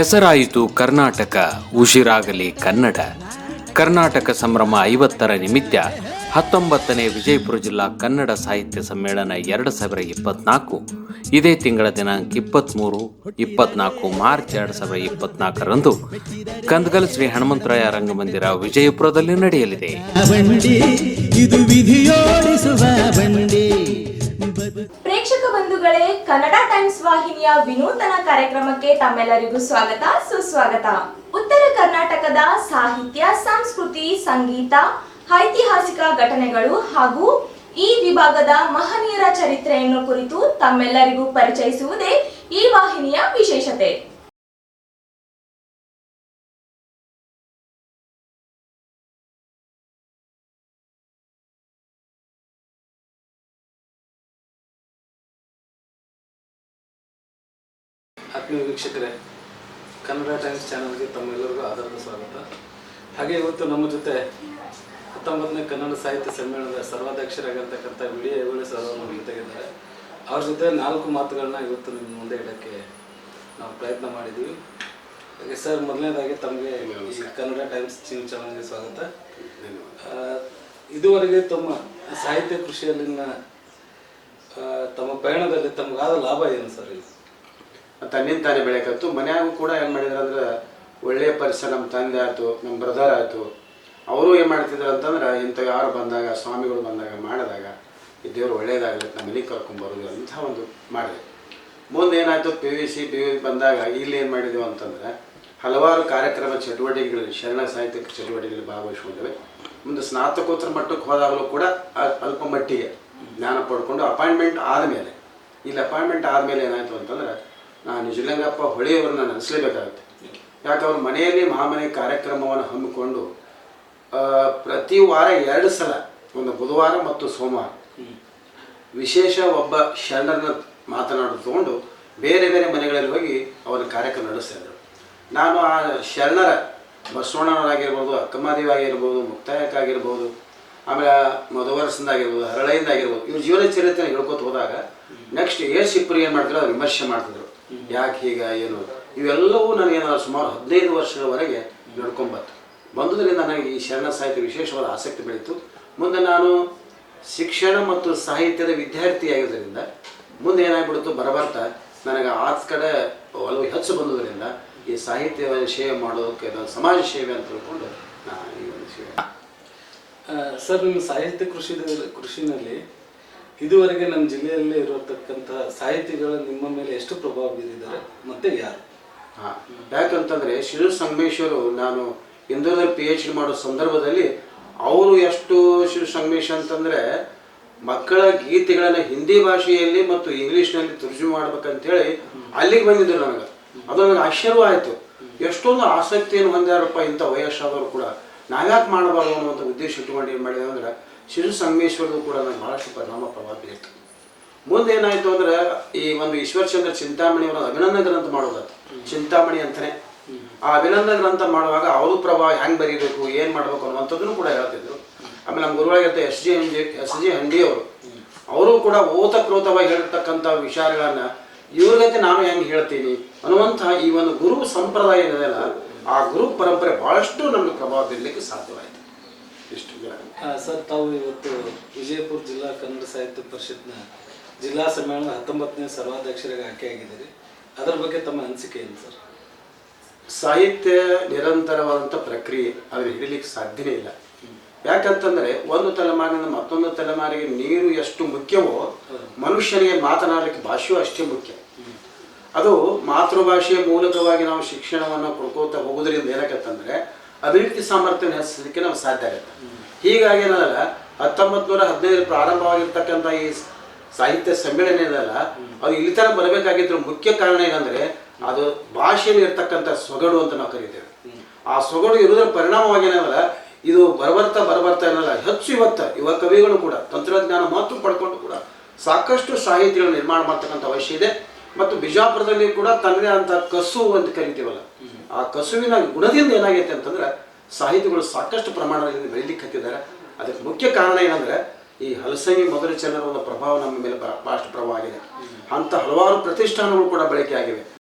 ಹೆಸರಾಯಿತು ಕರ್ನಾಟಕ, ಉಸಿರಾಗಲಿ ಕನ್ನಡ. ಕರ್ನಾಟಕ ಸಂಭ್ರಮ ಐವತ್ತರ ನಿಮಿತ್ತ ಹತ್ತೊಂಬತ್ತನೇ ವಿಜಯಪುರ ಜಿಲ್ಲಾ ಕನ್ನಡ ಸಾಹಿತ್ಯ ಸಮ್ಮೇಳನ ಎರಡು ಸಾವಿರ ಇಪ್ಪತ್ನಾಲ್ಕು. ಇದೇ ತಿಂಗಳ ದಿನಾಂಕ ಇಪ್ಪತ್ತ್ಮೂರು ಇಪ್ಪತ್ನಾಲ್ಕು ಮಾರ್ಚ್ ಎರಡು ಸಾವಿರ ಇಪ್ಪತ್ನಾಲ್ಕರಂದು ಕಂದಗಲ್ ಶ್ರೀ ಹನುಮಂತರಾಯ ರಂಗಮಂದಿರ ವಿಜಯಪುರದಲ್ಲಿ ನಡೆಯಲಿದೆ. ಇದು ಪ್ರೇಕ್ಷಕ ಬಂಧುಗಳೇ, ಕನ್ನಡ ಟೈಮ್ಸ್ ವಾಹಿನಿಯ ವಿನೂತನ ಕಾರ್ಯಕ್ರಮಕ್ಕೆ ತಮ್ಮೆಲ್ಲರಿಗೂ ಸ್ವಾಗತ, ಸುಸ್ವಾಗತ. ಉತ್ತರ ಕರ್ನಾಟಕದ ಸಾಹಿತ್ಯ, ಸಂಸ್ಕೃತಿ, ಸಂಗೀತ, ಐತಿಹಾಸಿಕ ಘಟನೆಗಳು ಹಾಗೂ ಈ ವಿಭಾಗದ ಮಹನೀಯರ ಚರಿತ್ರೆಯನ್ನು ಕುರಿತು ತಮ್ಮೆಲ್ಲರಿಗೂ ಪರಿಚಯಿಸುವುದೇ ಈ ವಾಹಿನಿಯ ವಿಶೇಷತೆ. ಆತ್ಮೀಯ ವೀಕ್ಷಕರೇ ಕನ್ನಡ ಟೈಮ್ಸ್ ಚಾನಲ್ಗೆ ತಮ್ಮೆಲ್ಲರಿಗೂ ಆಧಾರದ ಸ್ವಾಗತ. ಹಾಗೆ ಇವತ್ತು ನಮ್ಮ ಜೊತೆ ಹತ್ತೊಂಬತ್ತನೇ ಕನ್ನಡ ಸಾಹಿತ್ಯ ಸಮ್ಮೇಳನದ ಸರ್ವಾಧ್ಯಕ್ಷರಾಗಿರ್ತಕ್ಕಂಥ ವಿಡಿಯೋ ಹೆಗಡೆ ಸರ್ ಅವರು ನಮ್ಮ ಜೊತೆಗಿದ್ದಾರೆ. ಅವ್ರ ಜೊತೆ ನಾಲ್ಕು ಮಾತುಗಳನ್ನ ಇವತ್ತು ನಿಮ್ಮ ಮುಂದೆ ಇಡೋಕ್ಕೆ ನಾವು ಪ್ರಯತ್ನ ಮಾಡಿದ್ದೀವಿ ಹಾಗೆ ಸರ್ ಮೊದಲನೇದಾಗಿ ತಮಗೆ ಕನ್ನಡ ಟೈಮ್ಸ್ ನ್ಯೂಸ್ ಚಾನಲ್ಗೆ ಸ್ವಾಗತ. ಇದುವರೆಗೆ ತಮ್ಮ ಸಾಹಿತ್ಯ ಕೃಷಿಯಲ್ಲಿನ ತಮ್ಮ ಪಯಣದಲ್ಲಿ ತಮಗಾದ ಲಾಭ ಏನು ಸರ್ ಇದು ತನ್ನಿಂದ ತಾನೇ ಬೆಳೆಯಕತ್ತು ಮನ್ಯಾಗೂ ಕೂಡ ಏನು ಮಾಡಿದ್ರು ಅಂದ್ರೆ, ಒಳ್ಳೆಯ ಪರಿಸರ ನಮ್ಮ ತಂದೆ ಆಯಿತು ನಮ್ಮ ಬ್ರದರ್ ಆಯಿತು. ಅವರು ಏನು ಮಾಡ್ತಿದ್ರು ಅಂತಂದ್ರೆ, ಇಂಥ ಯಾರು ಬಂದಾಗ, ಸ್ವಾಮಿಗಳು ಬಂದಾಗ ಮಾಡಿದಾಗ, ಈ ದೇವರು ಒಳ್ಳೇದಾಗಲಿ ನಮ್ಮ ಮನೆಗೆ ಕರ್ಕೊಂಬರೋದು ಅಂತ ಒಂದು ಮಾಡಿದೆ. ಮುಂದೆ ಏನಾಯಿತು P V C P V ಬಂದಾಗ ಇಲ್ಲಿ ಏನು ಮಾಡಿದೆವು ಅಂತಂದ್ರೆ, ಹಲವಾರು ಕಾರ್ಯಕ್ರಮ ಚಟುವಟಿಕೆಗಳಲ್ಲಿ, ಶರಣ ಸಾಹಿತ್ಯ ಚಟುವಟಿಕೆಗಳಲ್ಲಿ ಭಾಗವಹಿಸ್ಕೊಂಡಿವೆ ಮುಂದೆ ಸ್ನಾತಕೋತ್ತರ ಮಟ್ಟಕ್ಕೆ ಹೋದಾಗಲೂ ಕೂಡ ಅಲ್ಪ ಮಟ್ಟಿಗೆ ಜ್ಞಾನ ಪಡ್ಕೊಂಡು, ಅಪಾಯಿಂಟ್ಮೆಂಟ್ ಆದಮೇಲೆ, ಇಲ್ಲಿ ಅಪಾಯಿಂಟ್ಮೆಂಟ್ ಆದಮೇಲೆ ಏನಾಯಿತು ಅಂತಂದ್ರೆ ನಿಜಲಿಂಗಪ್ಪ ಹೊಳೆಯವರನ್ನ ನೆನೆಸಲೇಬೇಕಾಗುತ್ತೆ. ಯಾಕೆ ಅವ್ರ ಮನೆಯಲ್ಲಿ ಮಹಾಮನೆ ಕಾರ್ಯಕ್ರಮವನ್ನು ಹಮ್ಮಿಕೊಂಡು ಪ್ರತಿ ವಾರ ಎರಡು ಸಲ ಒಂದು ಬುಧವಾರ ಮತ್ತು ಸೋಮವಾರ ವಿಶೇಷ ಒಬ್ಬ ಶರಣರನ್ನ ಮಾತನಾಡೋದು ತಗೊಂಡು ಬೇರೆ ಬೇರೆ ಮನೆಗಳಲ್ಲಿ ಹೋಗಿ ಅವರ ಕಾರ್ಯಕ್ರಮ ನಡೆಸ್ತಾಯಿದ್ರು ನಾನು ಆ ಶರಣರ ಬಸವಣ್ಣನವರಾಗಿರ್ಬೋದು ಅಕ್ಕಮಾದೇವಿ ಆಗಿರ್ಬೋದು ಮುಕ್ತಾಯಕ್ಕಾಗಿರ್ಬೋದು ಆಮೇಲೆ ಮಧುವರಸಂದಾಗಿರ್ಬೋದು ಹರಳೆಯಿಂದಾಗಿರ್ಬೋದು ಇವ್ರ ಜೀವನ ಚರಿತ್ರೆ ಹೇಳ್ಕೊತ ಹೋದಾಗ ನೆಕ್ಸ್ಟ್ ಏ ಶಿಪ್ರು ಏನು ಮಾಡ್ತಿದ್ರು? ಅದು ವಿಮರ್ಶೆ ಮಾಡ್ತಿದ್ರು. ಯಾಕೆ ಹೀಗ, ಏನು? ಇವೆಲ್ಲವೂ ನನಗೇನಾದ್ರು ಸುಮಾರು ಹದಿನೈದು ವರ್ಷದವರೆಗೆ ನಡ್ಕೊಂಬತ್ತು. ಬಂದುದರಿಂದ ನನಗೆ ಈ ಶರಣ ಸಾಹಿತ್ಯ ವಿಶೇಷವಾದ ಆಸಕ್ತಿ ಬೆಳೀತು ಮುಂದೆ ನಾನು ಶಿಕ್ಷಣ ಮತ್ತು ಸಾಹಿತ್ಯದ ವಿದ್ಯಾರ್ಥಿಯಾಗಿದ್ದರಿಂದ ಮುಂದೆ ಏನಾಗ್ಬಿಡ್ತು ಬರಬರ್ತಾ ನನಗೆ ಆ ಕಡೆ ಒಲವು ಹೆಚ್ಚು ಬಂದುದರಿಂದ, ಈ ಸಾಹಿತ್ಯ ಸೇವೆ ಮಾಡೋದಕ್ಕೆ ಸಮಾಜ ಸೇವೆ ಅಂತ ತಿಳ್ಕೊಂಡು ನಾನು ಈ ಒಂದು ಸೇವೆ ಸರ್, ನಿಮ್ಮ ಸಾಹಿತ್ಯ ಕೃಷಿ ಕೃಷಿನಲ್ಲಿ ಇದುವರೆಗೆ ನಮ್ಮ ಜಿಲ್ಲೆಯಲ್ಲಿ ಇರತಕ್ಕಂಥ ಸಾಹಿತಿಗಳು ನಿಮ್ಮ ಮೇಲೆ ಎಷ್ಟು ಪ್ರಭಾವ ಬೀರಿದ್ದಾರೆ? ಮತ್ತೆ ಯಾರು? ಹಾಂ ಯಾಕಂತಂದರೆ ಶಿರು ಸಂಗಮೇಶ್ವರು, ನಾನು ಇಂದೋರ್ದಲ್ಲಿ ಪಿ ಎಚ್ ಡಿ ಮಾಡೋ ಸಂದರ್ಭದಲ್ಲಿ ಅವರು ಎಷ್ಟು ಶಿರು ಸಂಗಮೇಶ್ ಅಂತಂದರೆ ಮಕ್ಕಳ ಗೀತೆಗಳನ್ನು ಹಿಂದಿ ಭಾಷೆಯಲ್ಲಿ ಮತ್ತು ಇಂಗ್ಲೀಷ್ನಲ್ಲಿ ತರ್ಜುಮೆ ಮಾಡ್ಬೇಕಂತೇಳಿ ಅಲ್ಲಿಗೆ ಬಂದಿದ್ರು ನನಗೆ. ಅದು ನನಗೆ ಆಶ್ಚರ್ಯ ಆಯಿತು. ಎಷ್ಟೊಂದು ಆಸಕ್ತಿಯನ್ನು ಹೊಂದ್ಯಾರಪ್ಪ ಇಂಥ ವಯಸ್ಸಾದವರು ಕೂಡ. ನಾವ್ಯಾಕೆ ಮಾಡಬಾರ್ದು ಅನ್ನುವಂಥ ಉದ್ದೇಶ ಇಟ್ಕೊಂಡು ಏನು ಮಾಡಿದೆ ಅಂದ್ರೆ ಶಿರು ಸಂಗಮೇಶ್ವರದು ಕೂಡ ನನಗೆ ಭಾಳಷ್ಟು ಪರಿಣಾಮ ಪ್ರಭಾವ ಬೀರಿತ್ತು ಮುಂದೆ ಏನಾಯ್ತು ಅಂದ್ರೆ ಈ ಒಂದು ಈಶ್ವರಚಂದ್ರ ಚಿಂತಾಮಣಿ ಅವರ ಅಭಿನಂದನ ಗ್ರಂಥ ಮಾಡೋದಾಯ್ತು ಚಿಂತಾಮಣಿ ಅಂತಾನೆ. ಆ ಅಭಿನಂದನ ಗ್ರಂಥ ಮಾಡುವಾಗ ಅವರು ಪ್ರಭಾವ ಹೆಂಗ್ ಬರೀಬೇಕು ಏನ್ ಮಾಡ್ಬೇಕು ಅನ್ನುವಂಥದ್ದನ್ನು ಕೂಡ ಹೇಳ್ತಿದ್ರು. ಆಮೇಲೆ ನಮ್ಮ ಗುರುವಾಗಿರ್ತ S G M G S G Handi ಅವರು. ಅವರು ಕೂಡ ಓತಕ್ರೋತವಾಗಿ ಹೇಳಿರ್ತಕ್ಕಂಥ ವಿಚಾರಗಳನ್ನ ಇವ್ರಿಗಂತೆ ನಾನು ಹೆಂಗ್ ಹೇಳ್ತೀನಿ ಅನ್ನುವಂತಹ ಈ ಒಂದು ಗುರು ಸಂಪ್ರದಾಯ ಏನಿದೆಯಲ್ಲ ಆ ಗುರು ಪರಂಪರೆ ಬಹಳಷ್ಟು ನಮ್ಗೆ ಪ್ರಭಾವ ಬೀರಲಿಕ್ಕೆ ಸಾಧ್ಯವಾಯಿತು. ಇಷ್ಟು ಸರ್ ತಾವು ಇವತ್ತು ವಿಜಯಪುರ ಜಿಲ್ಲಾ ಕನ್ನಡ ಸಾಹಿತ್ಯ ಪರಿಷತ್ನ ಜಿಲ್ಲಾ ಸಮ್ಮೇಳನ ಹತ್ತೊಂಬತ್ತನೇ ಸರ್ವಾಧ್ಯಕ್ಷರಾಗಿ ಆಯ್ಕೆಯಾಗಿದ್ದೀರಿ ಅದರ ಬಗ್ಗೆ ತಮ್ಮ ಅನಿಸಿಕೆ ಏನು ಸರ್? ಸಾಹಿತ್ಯ ನಿರಂತರವಾದಂಥ ಪ್ರಕ್ರಿಯೆ ಅದು ಹಿಡಿಲಿಕ್ಕೆ ಸಾಧ್ಯನೇ ಇಲ್ಲ. ಯಾಕಂತಂದ್ರೆ ಒಂದು ತಲೆಮಾರಿನಿಂದ ಮತ್ತೊಂದು ತಲೆಮಾರಿಗೆ ನೀರು ಎಷ್ಟು ಮುಖ್ಯವೋ ಮನುಷ್ಯನಿಗೆ ಮಾತನಾಡಲಿಕ್ಕೆ ಭಾಷೆಯೂ ಅಷ್ಟೇ ಮುಖ್ಯ. ಅದು ಮಾತೃಭಾಷೆಯ ಮೂಲಕವಾಗಿ ನಾವು ಶಿಕ್ಷಣವನ್ನು ಕೊಡ್ಕೋತಾ ಹೋಗೋದ್ರಿಂದ ಏನಕ್ಕಂತಂದ್ರೆ ಅಭಿವೃದ್ಧಿ ಸಾಮರ್ಥ್ಯ ಹೆಚ್ಚಿಸಲಿಕ್ಕೆ ನಮ್ಗೆ ಸಾಧ್ಯ ಆಗುತ್ತೆ. ಹೀಗಾಗಿ ಏನಲ್ಲ ಹತ್ತೊಂಬತ್ತು ನೂರ ಹದಿನೈದರ ಪ್ರಾರಂಭವಾಗಿರ್ತಕ್ಕಂಥ ಈ ಸಾಹಿತ್ಯ ಸಮ್ಮೇಳನ ಏನಲ್ಲ ಅದು ಇಲ್ಲಿ ಥರ ಬರಬೇಕಾಗಿದ್ದರೂ ಮುಖ್ಯ ಕಾರಣ ಏನಂದ್ರೆ, ಅದು ಭಾಷೆಯಲ್ಲಿ ಇರ್ತಕ್ಕಂಥ ಸೊಗಡು ಅಂತ ನಾವು ಕರಿತೇವೆ. ಆ ಸೊಗಡು ಇರುವುದರ ಪರಿಣಾಮವಾಗಿ ಏನಲ್ಲ ಇದು ಬರಬರ್ತಾ ಬರಬರ್ತಾ ಏನಲ್ಲ ಹೆಚ್ಚು ಇವತ್ತು ಯುವ ಕವಿಗಳು ಕೂಡ, ತಂತ್ರಜ್ಞಾನ ಮಹತ್ವ ಪಡ್ಕೊಂಡು ಕೂಡ ಸಾಕಷ್ಟು ಸಾಹಿತ್ಯಗಳು ನಿರ್ಮಾಣ ಮಾಡ್ತಕ್ಕಂಥ ಅವಶ್ಯ ಇದೆ. ಮತ್ತು ಬಿಜಾಪುರದಲ್ಲಿ ಕೂಡ ತನ್ನದೇ ಅಂತ ಕಸು ಅಂತ ಕರಿತೀವಲ್ಲ ಆ ಕಸುವಿನ ಗುಣದಿಂದ ಏನಾಗೈತೆ ಅಂತಂದ್ರೆ ಸಾಹಿತಿಗಳು ಸಾಕಷ್ಟು ಪ್ರಮಾಣದಲ್ಲಿ ಬೆಳೀಲಿಕ್ಕೆ ಹತ್ತಿದ್ದಾರೆ ಅದಕ್ಕೆ ಮುಖ್ಯ ಕಾರಣ ಏನಂದ್ರೆ ಈ ಹಲಸಂಗಿ ಮೊದಲ ಚಂದ್ರ ಒಂದು ಪ್ರಭಾವ ನಮ್ಮ ಮೇಲೆ ಬಹಳಷ್ಟು ಪ್ರಭಾವ ಆಗಿದೆ. ಅಂತ ಹಲವಾರು ಪ್ರತಿಷ್ಠಾನಗಳು ಕೂಡ ಬಳಕೆ ಆಗಿವೆ.